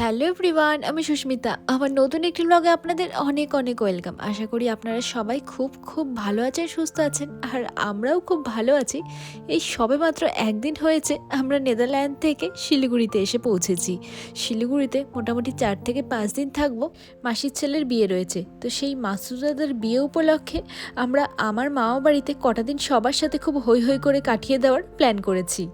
Hello everyone, আমি সুস্মিতা। আমার নতুন একটি ব্লগে আপনাদের অনেক অনেক ওয়েলকাম। আশা করি আপনারা সবাই খুব খুব ভালো আছেন, সুস্থ আছেন, আর আমরাও খুব ভালো আছি। এই সবে মাত্র একদিন হয়েছে, আমরা নেদারল্যান্ড থেকে শিলিগুড়িতে এসে পৌঁছেছি। শিলিগুড়িতে মোটামুটি চার থেকে পাঁচ দিন থাকব, মাসির ছেলের বিয়ে রয়েছে। তো সেই মাসুদাদার বিয়ে উপলক্ষে আমরা আমার মামা বাড়িতে কটা দিন সবার সাথে খুব হৈ হৈ করে কাটিয়ে দেওয়ার প্ল্যান করেছি।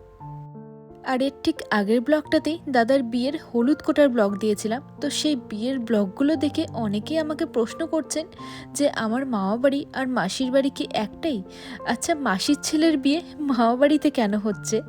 আর এর ঠিক আগের ব্লগটাতেই দাদার বিয়ের হলুদ কোটার ব্লগ দিয়েছিলাম। তো সেই বিয়ের ব্লগগুলো দেখে অনেকেই আমাকে প্রশ্ন করছেন যে, আমার মামা বাড়ি আর মাসির বাড়ি কি একটাই? আচ্ছা মাসির ছেলের বিয়ে মামা বাড়িতে কেন হচ্ছে?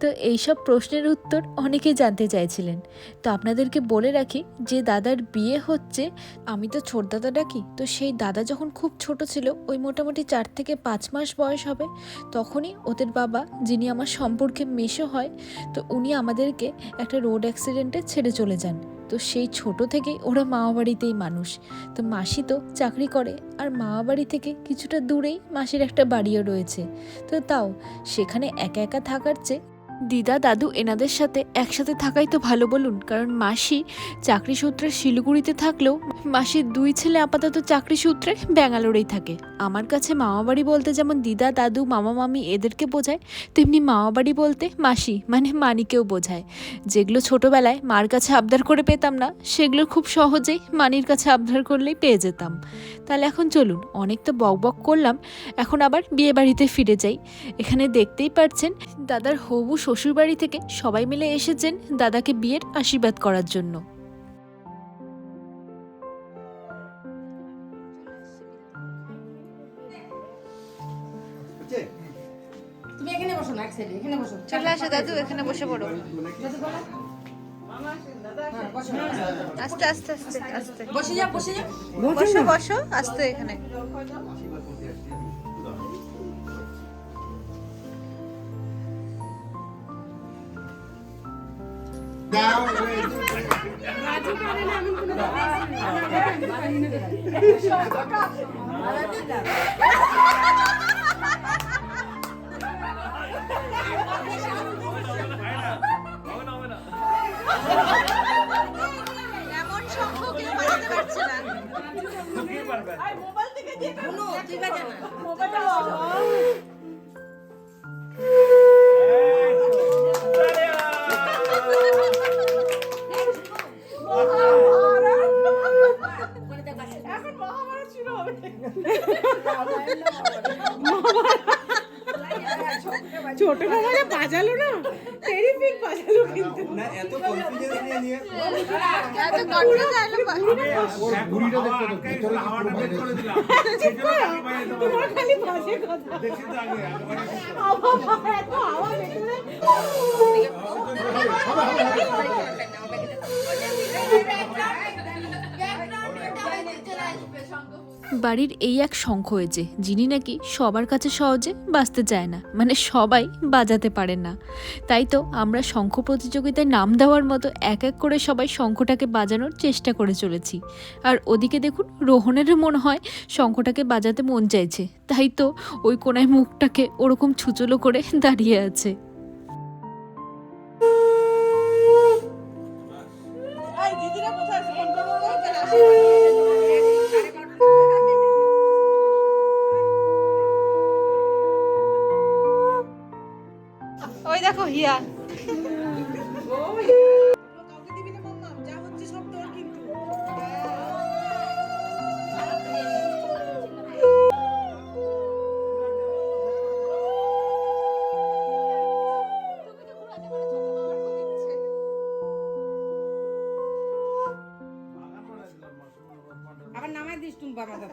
তো এইসব প্রশ্নের উত্তর অনেকেই জানতে চাইছিলেন। তো আপনাদেরকে বলে রাখি যে, দাদার বিয়ে হচ্ছে, আমি তো ছোট দাদা ডাকি। তো সেই দাদা যখন খুব ছোট ছিল, ওই মোটামুটি চার থেকে পাঁচ মাস বয়স হবে, তখনই ওদের বাবা, যিনি আমার সম্পর্কে মেশো হয় তো উনি আমাদেরকে একটা রোড অ্যাক্সিডেন্টে ছেড়ে চলে যান। তো সেই ছোট থেকেই ওরা মামা বাড়িতেই মানুষ। তো মাসি তো চাকরি করে আর মামা বাড়ি থেকে কিছুটা দূরেই মাসির একটা বাড়িও রয়েছে। তো তাও সেখানে একা একা থাকার চেয়ে দিদা, দাদু এনাদের সাথে একসাথে থাকাই তো ভালো বলুন, কারণ মাসি চাকরি সূত্রে শিলিগুড়িতে থাকলেও মাসির দুই ছেলে আপাতত চাকরি সূত্রে ব্যাঙ্গালোরেই থাকে। আমার কাছে মামা বাড়ি বলতে যেমন দিদা, দাদু, মামা, মামি এদেরকে বোঝায়, তেমনি মামা বাড়ি বলতে মাসি মানে মানিকেও বোঝায়। যেগুলো ছোটোবেলায় মার কাছে আবদার করে পেতাম না, সেগুলো খুব সহজেই মানির কাছে আবদার করলেই পেয়ে যেতাম। তাহলে এখন চলুন, অনেক তো বক বক করলাম, এখন আবার বিয়ে বাড়িতে ফিরে যাই। এখানে দেখতেই পাচ্ছেন দাদার হবু শ্বশুর বাড়ি থেকে সবাই মিলে এসেছেন দাদাকে বিয়ের আশীর্বাদ করার জন্য। তুমি এখানে বসো না এখানে বসো। চলে আসো দাদু এখানে বসে পড়ো। আস্তে আস্তে আস্তে আস্তে। বসে যা বসে যা বসো বসো আস্তে এখানে। এমন শঙ্খ কেউ বাজাতে পারছে না। কোনো তুই বাজা না। না এত কনফিডেন্স নিয়ে নিয়ে। এত কনফিউজ আইলো ঘুড়িটা দেখতে তো ভিতরে হাওয়াটা বের করে দিলাম তোমার খালি বাজে কথা দেখছি তো আগে বাবা, এত হাওয়া ভেতরে বাড়ির এই এক শঙ্খ হয়েছে যিনি নাকি সবার কাছে সহজে বাজতে চায় না মানে সবাই বাজাতে পারে না। তাই তো আমরা শঙ্খ প্রতিযোগিতায় নাম দেওয়ার মতো এক এক করে সবাই শঙ্খটাকে বাজানোর চেষ্টা করে চলেছি। আর ওদিকে দেখুন, রোহনেরও মনে হয় শঙ্খটাকে বাজাতে মন চাইছে। তাই তো ওই কোনায় মুখটাকে ওরকম ছুচলো করে দাঁড়িয়ে আছে।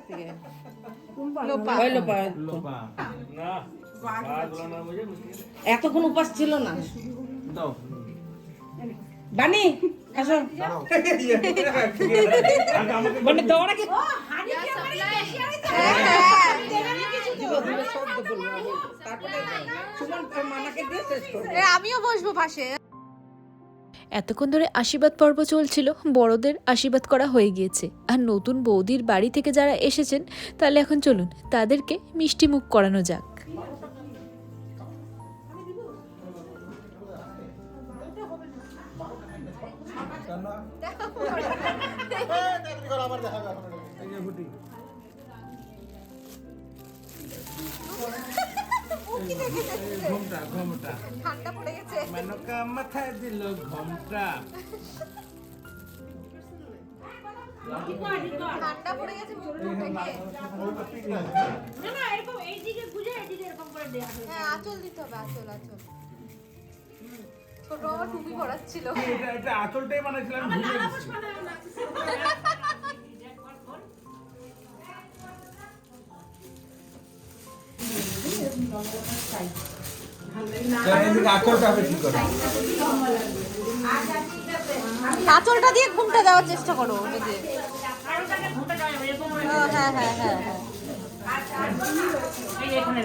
থেকে লোপা লোপা লোপা না এতক্ষণ উপাস ছিল না বানি আসো মানে দৌড়া কি আমিও বসবো পাশে এতক্ষণ ধরে আশীর্বাদ পর্ব চলছিল, বড়দের আশীর্বাদ করা হয়ে গিয়েছে। আর নতুন বৌদির বাড়ি থেকে যারা এসেছেন, তাহলে এখন চলুন, তাদেরকে মিষ্টি মুখ করানো যাক। ঘুমটা ঘুমটা। ঠান্ডা পড়ে গেছে মেনকা মাথায় দিল ঘুমটা ঠান্ডা পড়ে গেছে মুখ থেকে হ্যাঁ আঁচল দিতে হবে আঁচল আঁচল ছোট বাবা টুপি পরাচ্ছিল এটা এটা আঁচলটাই বানাইছিলাম ভুলে গেছি আঁচলটা দিয়ে ঘুমটা দেওয়ার চেষ্টা করো হ্যাঁ হ্যাঁ হ্যাঁ হ্যাঁ মানে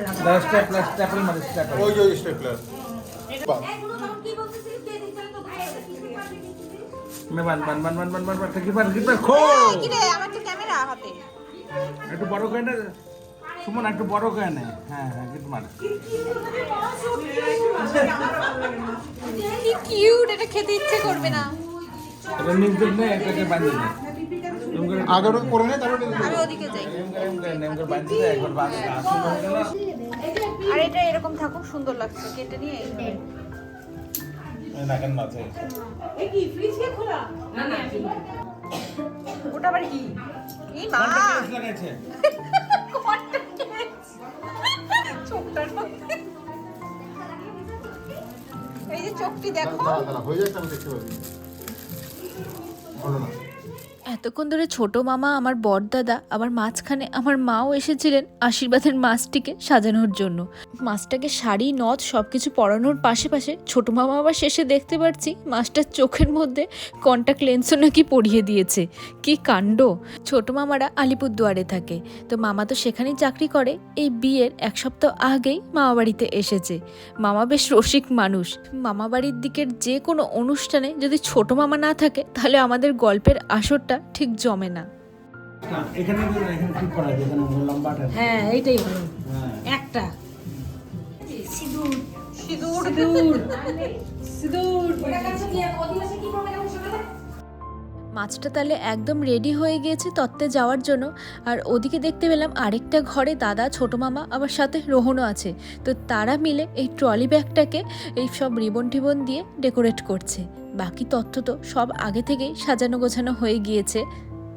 একটু বড় করে সুমন একটু বড় করে নে। হ্যাঁ হ্যাঁ গিট মার। কি কিউট এটা খেতে ইচ্ছে করবে না। এটা নে এটাকে নে। করে নে। তারপরে আমি ওদিকে যাই। একবার আর এটা এরকম থাকুক সুন্দর লাগছে কেটে নিয়ে। এই মাঝে। ওটা আবার কি? এই মা! লাগাইছে চোখটি দেখো। হয়ে যাচ্ছে আমি দেখতে পাবি না। এতক্ষণ ধরে ছোট মামা, আমার বড়দাদা আবার মাঝখানে আমার মাও এসেছিলেন আশীর্বাদের মাছটিকে সাজানোর জন্য। মাছটাকে শাড়ি, নথ সব কিছু পরানোর পাশে ছোট মামা আবার শেষে দেখতে পাচ্ছি মাছটার চোখের মধ্যে কন্ট্যাক্ট লেন্সও নাকি পরিয়ে দিয়েছে। কি কাণ্ড? ছোট মামারা আলিপুরদুয়ারে থাকে। তো মামা তো সেখানেই চাকরি করে। এই বিয়ের এক সপ্তাহ আগেই মামা বাড়িতে এসেছে। মামা বেশ রসিক মানুষ। মামা বাড়ির দিকের যে কোনো অনুষ্ঠানে যদি ছোট মামা না থাকে, তাহলে আমাদের গল্পের আসরটা ঠিক জমে না। এখানে এখানে ঠিক করা আছে এখানে লম্বাটা হ্যাঁ এইটাই হলো হ্যাঁ। একটা। সিঁদুর। সিঁদুর। সিঁদুর। মাছটা তাহলে একদম রেডি হয়ে গিয়েছে তত্ত্বে যাওয়ার জন্য। আর ওদিকে দেখতে পেলাম আরেকটা ঘরে দাদা ছোট মামা আবার সাথে রোহনও আছে। তো তারা মিলে এই ট্রলি ব্যাগটাকে এই সব রিবন টিবন দিয়ে ডেকোরেট করছে। বাকি তথ্য তো সব আগে থেকেই সাজানো গোছানো হয়ে গিয়েছে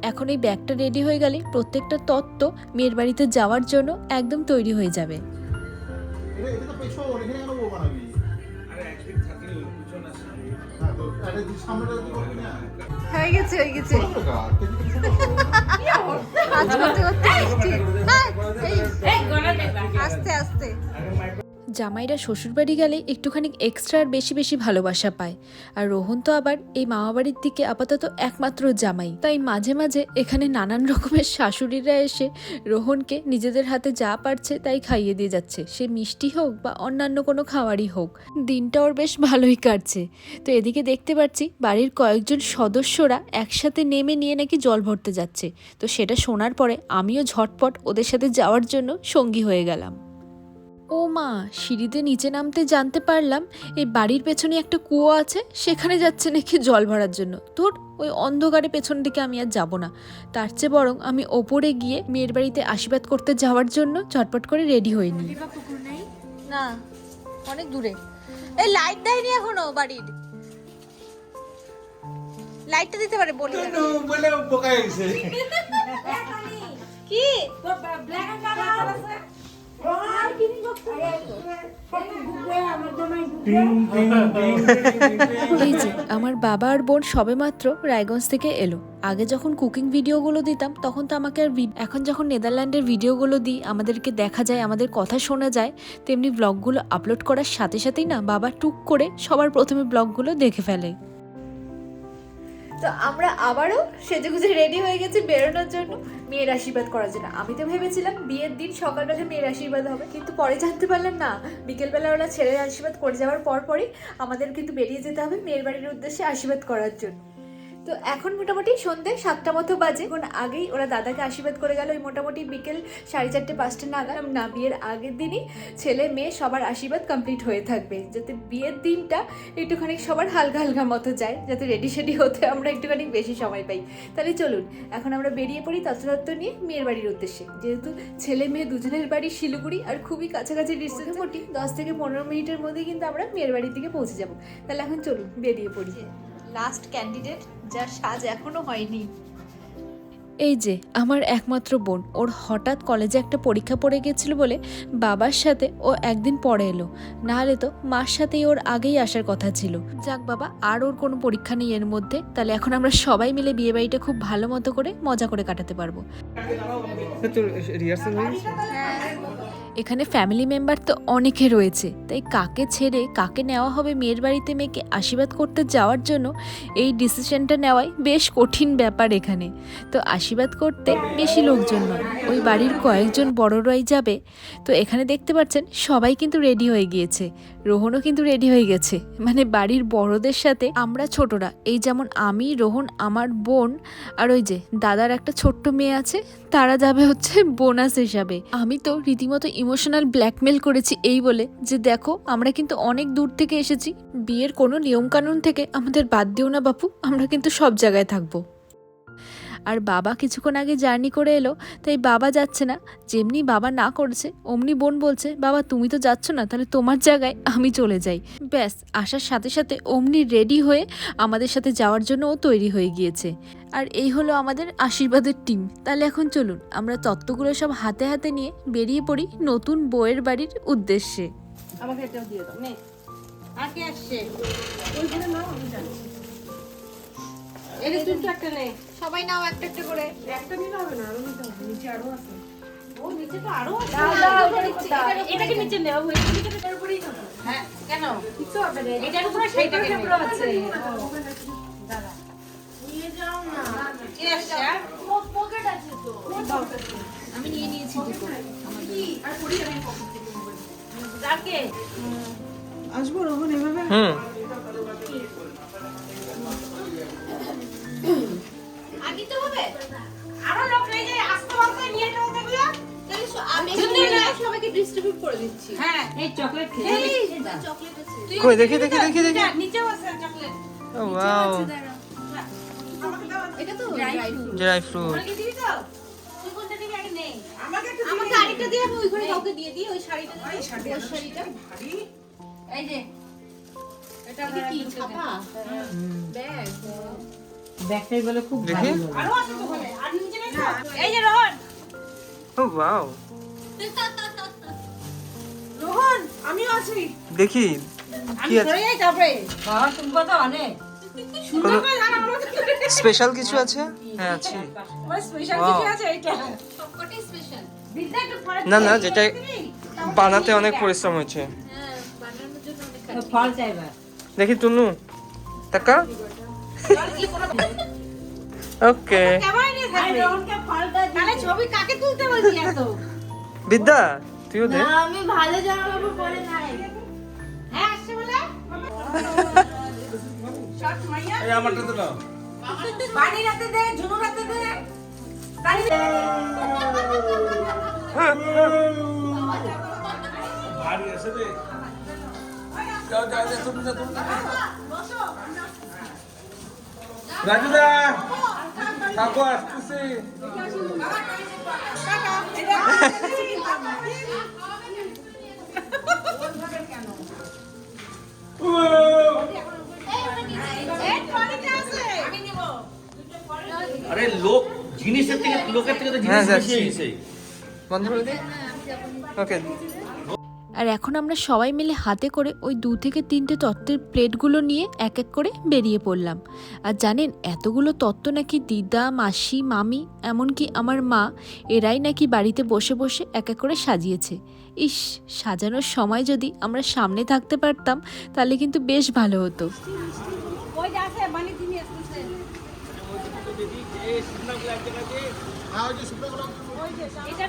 এখন এই ব্যাগটা রেডি হয়ে গেলে প্রত্যেকটা তত্ত্ব মেয়ের বাড়িতে যাওয়ার জন্য একদম তৈরি হয়ে যাবে হ্যাঁ হয়ে গেছে হয়ে গেছে হ্যাঁ, আস্তে আস্তে জামাইরা শ্বশুরবাড়ি গেলে একটুখানি এক্সট্রা আর বেশি বেশি ভালোবাসা পায়। আর রোহন তো আবার এই মামাবাড়ির দিকে আপাতত একমাত্র জামাই। তাই মাঝে মাঝে এখানে নানান রকমের শাশুড়িরা এসে রোহনকে নিজেদের হাতে যা পারছে তাই খাইয়ে দিয়ে যাচ্ছে। সে মিষ্টি হোক বা অন্যান্য কোনো খাবারই হোক, দিনটা ওর বেশ ভালোই কাটছে। তো এদিকে দেখতে পাচ্ছি বাড়ির কয়েকজন সদস্যরা একসাথে নেমে নিয়ে নাকি জল ভরতে যাচ্ছে। তো সেটা শোনার পরে আমিও ঝটপট ওদের সাথে যাওয়ার জন্য সঙ্গী হয়ে গেলাম। ও মা সিঁড়িতে নিচে নামতে জানতে পারলাম এই বাড়ির পেছনে একটা কুয়ো আছে সেখানে যাচ্ছে নাকি জল ভরার জন্য তোর ওই অন্ধকারে পেছন দিকে আমি আর যাব না তার চেয়ে বরং আমি ওপরে গিয়ে মেয়ের বাড়িতে আশীর্বাদ করতে যাওয়ার জন্য ঝটপট করে রেডি হইনি না অনেক দূরে এই লাইট দেয়নি এখনও বাড়ির লাইটটা দিতে পারে বলি তো বলে পোকা গেছে কি এই যে আমার বাবা আর বোন সবেমাত্র রায়গঞ্জ থেকে এলো। আগে যখন কুকিং ভিডিওগুলো দিতাম তখন তো আমাকে আর এখন যখন নেদারল্যান্ডের ভিডিওগুলো দিই আমাদেরকে দেখা যায় আমাদের কথা শোনা যায় তেমনি ব্লগগুলো আপলোড করার সাথে সাথেই না বাবা টুক করে সবার প্রথমে ব্লগগুলো দেখে ফেলে। তো আমরা আবারও সেজেগুজে রেডি হয়ে গেছি বেরোনোর জন্য। মেয়ের আশীর্বাদ করার জন্য। আমি তো ভেবেছিলাম বিয়ের দিন সকালবেলা মেয়ের আশীর্বাদ হবে, কিন্তু পরে জানতে পারলাম না। বিকেলবেলা ওরা ছেলের আশীর্বাদ করে যাওয়ার পর পরই আমাদের কিন্তু বেরিয়ে যেতে হবে মেয়ের বাড়ির উদ্দেশ্যে আশীর্বাদ করার জন্য। তো এখন মোটামুটি সন্ধ্যে সাতটা মতো বাজে। এখন আগেই ওরা দাদাকে আশীর্বাদ করে গেল ওই মোটামুটি বিকেল সাড়ে চারটে পাঁচটা নাগাদ। না বিয়ের আগের দিনই ছেলে মেয়ে সবার আশীর্বাদ কমপ্লিট হয়ে থাকবে। যাতে বিয়ের দিনটা একটুখানি সবার হালকা হালকা মতো যায় যাতে রেডি সেডি হতে আমরা একটুখানি বেশি সময় পাই। তাহলে চলুন এখন আমরা বেরিয়ে পড়ি তত্ত্ব নিয়ে মেয়ের বাড়ির উদ্দেশ্যে। যেহেতু ছেলে মেয়ে দুজনের বাড়ি শিলিগুড়ি আর খুবই কাছাকাছি ডিস্টেন্স মোটি দশ থেকে পনেরো মিনিটের মধ্যে কিন্তু আমরা মেয়ের বাড়ির দিকে পৌঁছে যাব। তাহলে এখন চলুন বেরিয়ে পড়ি। লাস্ট ক্যান্ডিডেট যার সাজ এখনও হয়নি। এই যে আমার একমাত্র বোন ওর হঠাৎ কলেজে একটা পরীক্ষা পড়ে গেছিল বলে বাবার সাথে ও একদিন পরে এলো। নাহলে তো মার সাথেই ওর আগেই আসার কথা ছিল। যাক বাবা আর ওর কোনো পরীক্ষা নেই এর মধ্যে তাহলে এখন আমরা সবাই মিলে বিয়ে বাড়িটা খুব ভালো মতো করে মজা করে কাটাতে পারব। এখানে ফ্যামিলি মেম্বার তো অনেকে রয়েছে। তাই কাকে ছেড়ে কাকে নেওয়া হবে মেয়ের বাড়িতে মেয়েকে আশীর্বাদ করতে যাওয়ার জন্য এই ডিসিশনটা নেওয়াই বেশ কঠিন ব্যাপার এখানে। তো আশীর্বাদ করতে বেশি লোকজন নয়, ওই বাড়ির কয়েকজন বড়রাই যাবে। তো এখানে দেখতে পাচ্ছেন সবাই কিন্তু রেডি হয়ে গিয়েছে। রোহনও কিন্তু রেডি হয়ে গেছে। মানে বাড়ির বড়দের সাথে আমরা ছোটরা। এই যেমন আমি, রোহন, আমার বোন আর ওই যে দাদার একটা ছোট্ট মেয়ে আছে, তারা যাবে হচ্ছে বোনাস হিসাবে। আমি তো রীতিমতো ইমোশনাল ব্ল্যাকমেল করেছি এই বলে যে দেখো, আমরা কিন্তু অনেক দূর থেকে এসেছি। বিয়ের কোনো নিয়মকানুন থেকে আমাদের বাদ দিও না বাপু, আমরা কিন্তু সব জায়গায় থাকব। আর বাবা কিছুক্ষণ আগে জার্নি করে এলো, তাই বাবা যাচ্ছে না। যেমনি বাবা না করছে, অমনি বোন বলছে, বাবা, তুমি তো যাচ্ছ না, তাহলে তোমার জায়গায় আমি চলে যাই। ব্যাস, আসার সাথে সাথে অমনি রেডি হয়ে আমাদের সাথে যাওয়ার জন্য ও তৈরি হয়ে গিয়েছে। আর এই হলো আমাদের আশীর্বাদের টিম। তাহলে এখন চলুন, আমরা তত্ত্বগুলো সব হাতে হাতে নিয়ে বেরিয়ে পড়ি নতুন বউয়ের বাড়ির উদ্দেশ্যে। আমাকে এটাও দিয়ে দাও, নে। আর কে আসছে? ওইখানে নাও, আমি জানি এটা তুই তো একটা নে সবাই নাও একটা একটা করে। একটা নিলে হবে না আরও নিতে হবে। নিচে আরও আছে। ও নিচে তো আরও আছে। দাও, দাও, দাও, দাও। এটাকে নিচে নেও ওই নিচেটার উপরেই নাও হ্যাঁ কেন? কিছু হবে না। এটার উপরে সেইটাকে উপরে আছে। দাঁড়া। নিয়ে যাও না। কে আসছে কই দেখি দেখি দেখি দেখি। নিচেও আছে চকলেট ও ওয়াও এটা তো ড্রাই ফ্রুট ড্রাই ফ্রুট আমাকে দিবি তো? কোনটা দিবি আগে নে। আমাকে একটু আমাকে আরেকটা দিয়ে আমি ওই ঘরে কাউকে দিয়ে দিই ওই শাড়িটা ওই শাড়িটা ভারী। এই যে। এটা কি? ছাপা? ব্যাগ। ব্যাগটাই বলে খুব দেখি। আরও আছে তো ওখানে আর নিচে নেই এই যে রোহন। ও ওয়াও রোহন আমিও আছি। দেখি। স্পেশাল কিছু আছে? হ্যাঁ আছে। না না যেটা বানাতে অনেক পরিশ্রম হয়েছে। হ্যাঁ বানানোর জন্য অনেক তো কাজ। ফল চাইবা দেখি তুনু টাকা? ওকে। ক্যামেরা নিয়ে থাকবে রোহনকে ফলটা তাহলে ছবি কাকে তুলতে বলছি এত? বিদ্যা তুইও দে। আমি ভালো জামা কাপড় পরে নাই। এই আমারটা তো নাও বাড়ি রাতে দে ঝুনু রাতে দে বাড়ি দে ভারী আছে রে যাও যাও যাও তুমি যাও তুমি রাজুদা থাকো আসতেছি আমি নিব আরে লোক জিনিসের থেকে লোকের থেকে তো হ্যাঁ, জিনিস বেশি বন্ধ করে দে ওকে আর এখন আমরা সবাই মিলে হাতে করে ওই দু থেকে তিনটে তত্ত্বের প্লেটগুলো নিয়ে এক এক করে বেরিয়ে পড়লাম। আর জানেন এতগুলো তত্ত্ব নাকি দিদা মাসি মামি এমনকি আমার মা এরাই নাকি বাড়িতে বসে বসে এক এক করে সাজিয়েছে। ইস সাজানোর সময় যদি আমরা সামনে থাকতে পারতাম তাহলে কিন্তু বেশ ভালো হতো।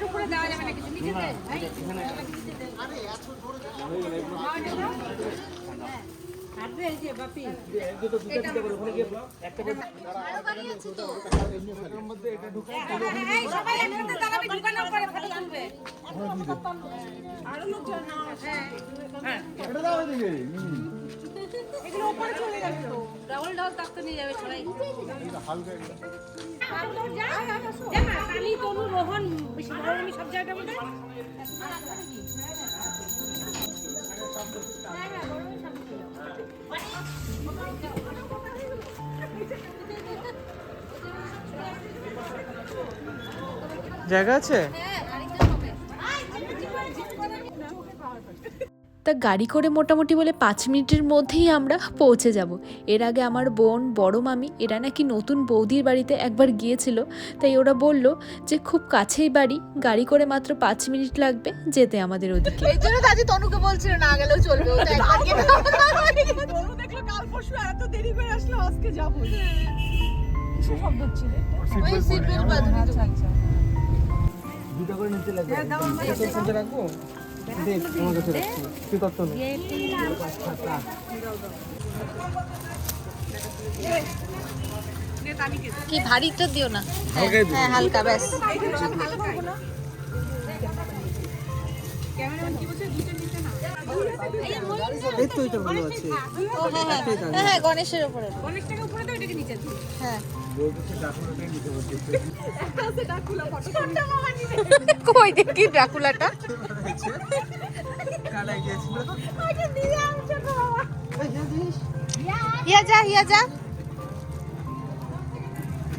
উপরে রোহন আমি সব জায়গাটা জায়গা আছে? তা গাড়ি করে মোটামুটি বলে পাঁচ মিনিটের মধ্যেই আমরা পৌঁছে যাব। এর আগে আমার বোন বড় মামি এরা নাকি নতুন বৌদির বাড়িতে একবার গিয়েছিল। তাই ওরা বলল যে খুব কাছেই বাড়ি গাড়ি করে মাত্র পাঁচ মিনিট লাগবে যেতে আমাদের ওদিকে। এই জন্য দাদি তনুকে বলছিল না গেলেও চলবে। ও তো একবার গিয়ে ওই সিট বেল্ট বাঁধুনি তো। দুটো করে নিতে লাগবে। তোর ফোনটা রাখব? দেখ আমার কাছে রাখছি। তুই তত্ত্ব নে। কি ভারীটা দিও না। হ্যাঁ হালকা ব্যাস। এই তো এটা ভালো আছে। হ্যাঁ হ্যাঁ। হ্যাঁ গণেশের উপরে। অনেকটাকে উপরে তো এটাকে নিচে দিই হ্যাঁ। বলতেছে ডাকুরাটাই নিতে বলছে কই দেখি ড্রাকুলাটা ইয়া যা ইয়া যা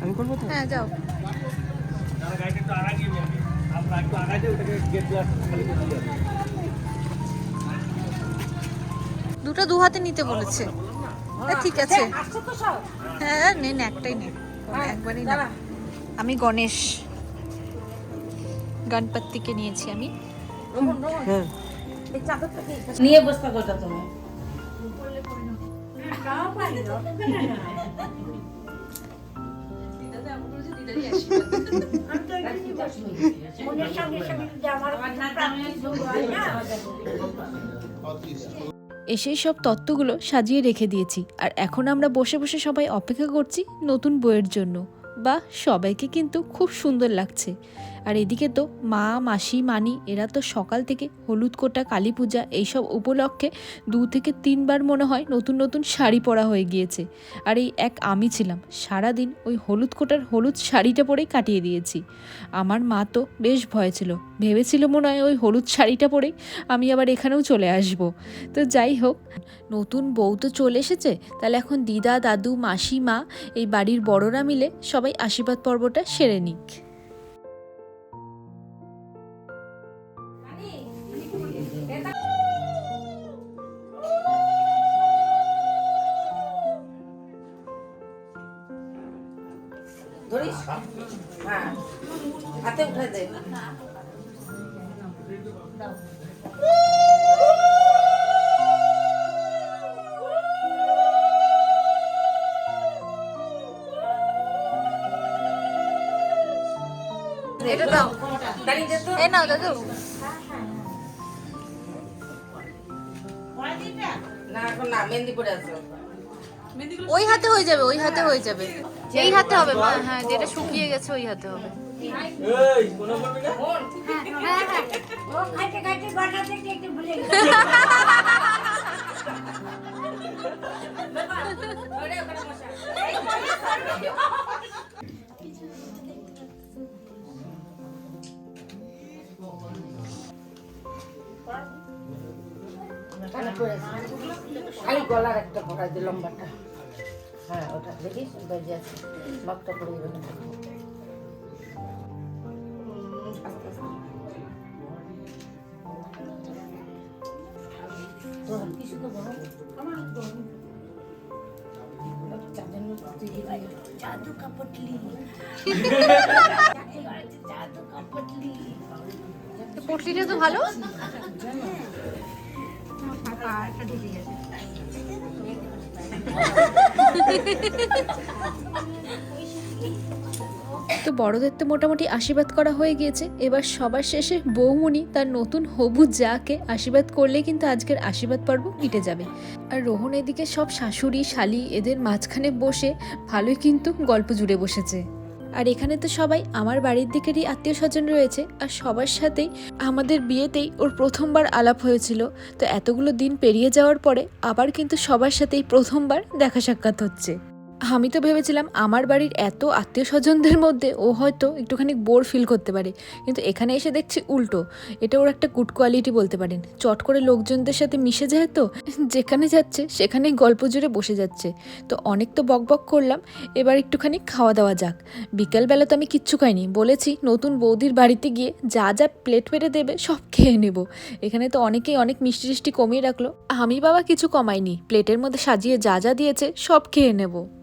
আমি করব তো? হ্যাঁ যাও। গাড়িটা আমরা ওটাকে গেট খালি করে দুটো দু হাতে নিতে বলেছে। ঠিক আছে। আসছে তো সব? হ্যাঁ নেন একটাই নেন একবারই না। আমি গণেশ। গণপতিকে নিয়েছি আমি। হ্যাঁ। নিয়ে বসে থাকো ওটা তুমি। এসেই সব তত্ত্বগুলো সাজিয়ে রেখে দিয়েছি। আর এখন আমরা বসে বসে সবাই অপেক্ষা করছি নতুন বইয়ের জন্য। বা সবাইকে কিন্তু খুব সুন্দর লাগছে। আর এদিকে তো মা, মাসি, মানি, এরা তো সকাল থেকে হলুদ কোটা, কালী পূজা এইসব উপলক্ষে দু থেকে তিনবার মনে হয় নতুন নতুন শাড়ি পরা হয়ে গিয়েছে। আর এই এক আমি ছিলাম, সারাদিন ওই হলুদ কোটার হলুদ শাড়িটা পরেই কাটিয়ে দিয়েছি। আমার মা তো বেশ ভয় ছিল, ভেবেছিল মনে হয় ওই হলুদ শাড়িটা পরেই আমি আবার এখানেও চলে আসব। তো যাই হোক, নতুন বউ তো চলে এসেছে, তাহলে এখন দিদা, দাদু, মাসি, মা, এই বাড়ির বড়রা মিলে সবাই আশীর্বাদ পর্বটা সেরে নিক। হাতে উঠে দে এটা দাও। দাঁড়িয়ে দে তো। এই নাও দাদু। না এখন না মেহেন্দি পরে ওই হাতে হয়ে যাবে ওই হাতে হয়ে যাবে। এই হাতে হবে মা হ্যাঁ যেটা শুকিয়ে গেছে ওই হাতে হবে। এই কোনো খালি গলার একটা পড়াই দে লম্বাটা। হ্যাঁ ওটা দেখিস দরজা আছে লকটা পড়ে যাবে না আস্তে আস্তে। তোর কি শুধু বড়? চাঁদের মতো তুই কি ভাই? তো বড়দের তো মোটামুটি আশীর্বাদ করা হয়ে গিয়েছে। এবার সবার শেষে বৌমণি তার নতুন হবু যাকে আশীর্বাদ করলে কিন্তু আজকের আশীর্বাদ পর্ব মিটে যাবে। আর রোহন এদিকে সব শাশুড়ি, শালি এদের মাঝখানে বসে ভালোই কিন্তু গল্প জুড়ে বসেছে। আর এখানে তো সবাই আমার বাড়ির দিকেরই আত্মীয় স্বজন রয়েছে আর সবার সাথেই আমাদের বিয়েতেই ওর প্রথমবার আলাপ হয়েছিল। তো এতগুলো দিন পেরিয়ে যাওয়ার পরে আবার কিন্তু সবার সাথেই প্রথমবার দেখা সাক্ষাৎ হচ্ছে। আমি তো ভেবেছিলাম আমার বাড়ির এত আত্মীয় স্বজনদের মধ্যে ও হয়তো একটুখানি বোর ফিল করতে পারে। কিন্তু এখানে এসে দেখছি উল্টো। এটা ওর একটা গুড কোয়ালিটি বলতে পারেন। চট করে লোকজনদের সাথে মিশে যায় তো, যেখানে যাচ্ছে সেখানেই গল্প জুড়ে বসে যাচ্ছে। তো অনেক তো বক বক করলাম, এবার একটুখানি খাওয়া দাওয়া যাক। বিকালবেলা তো আমি কিচ্ছু খাইনি, বলেছি নতুন বৌদির বাড়িতে গিয়ে যা যা প্লেট পেরে দেবে সব খেয়ে নেব। এখানে তো অনেকেই অনেক মিষ্টি টিষ্টি কমিয়ে রাখল। আমি বাবা কিছু কমাইনি প্লেটের মধ্যে সাজিয়ে যা যা দিয়েছে সব খেয়ে নেব।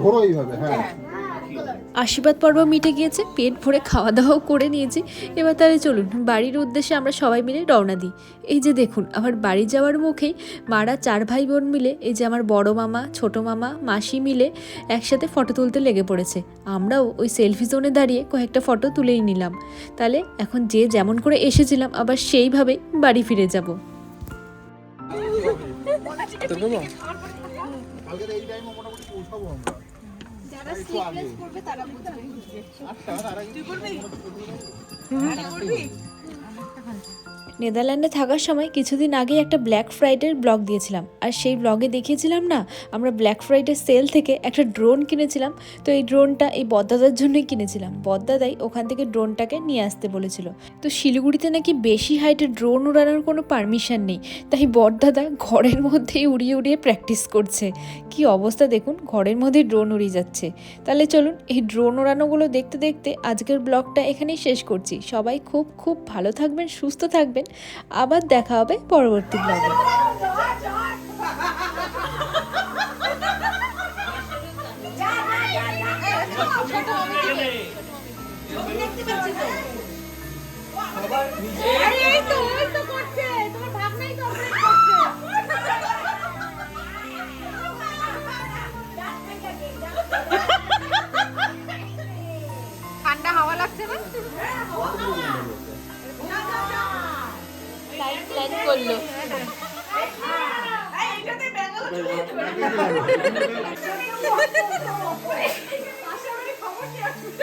ঘোরো এইভাবে হ্যাঁ আশীর্বাদ পর্ব মিটে গিয়েছে পেট ভরে খাওয়া দাওয়াও করে নিয়েছি। এবার তাহলে চলুন বাড়ির উদ্দেশ্যে আমরা সবাই মিলে রওনা দিই। এই যে দেখুন আমার বাড়ি যাওয়ার মুখেই মারা চার ভাই বোন মিলে এই যে আমার বড় মামা ছোট মামা মাসি মিলে একসাথে ফটো তুলতে লেগে পড়েছে। আমরাও ওই সেলফি জোনে দাঁড়িয়ে কয়েকটা ফটো তুলেই নিলাম। তাহলে এখন যে যেমন করে এসেছিলাম আবার সেইভাবেই বাড়ি ফিরে যাব। আমরা যারা স্লিপলেস করবে? নেদারল্যান্ডে থাকার সময় কিছুদিন আগে একটা ব্ল্যাক ফ্রাইডের ব্লগ দিয়েছিলাম। আর সেই ব্লগে দেখিয়েছিলাম না, আমরা ব্ল্যাক ফ্রাইডে সেল থেকে একটা ড্রোন কিনেছিলাম। তো এই ড্রোনটা এই বদ্দাদার জন্যই কিনেছিলাম। বদ্দাদাই ওখান থেকে ড্রোনটাকে নিয়ে আসতে বলেছিল। তো শিলিগুড়িতে নাকি বেশি হাইটে ড্রোন উড়ানোর কোনো পারমিশন নেই। তাই বড়দাদা ঘরের মধ্যেই উড়িয়ে উড়িয়ে প্র্যাকটিস করছে। কি অবস্থা দেখুন, ঘরের মধ্যেই ড্রোন উড়িয়ে যাচ্ছে। তাহলে চলুন, এই ড্রোন উড়ানোগুলো দেখতে দেখতে আজকের ব্লগটা এখানেই শেষ করছি। সবাই খুব খুব ভালো থাকবেন, সুস্থ থাকবেন। আবার দেখা হবে পরবর্তী ব্লগে ঠান্ডা হাওয়া লাগছে না? প্ল্যান করল।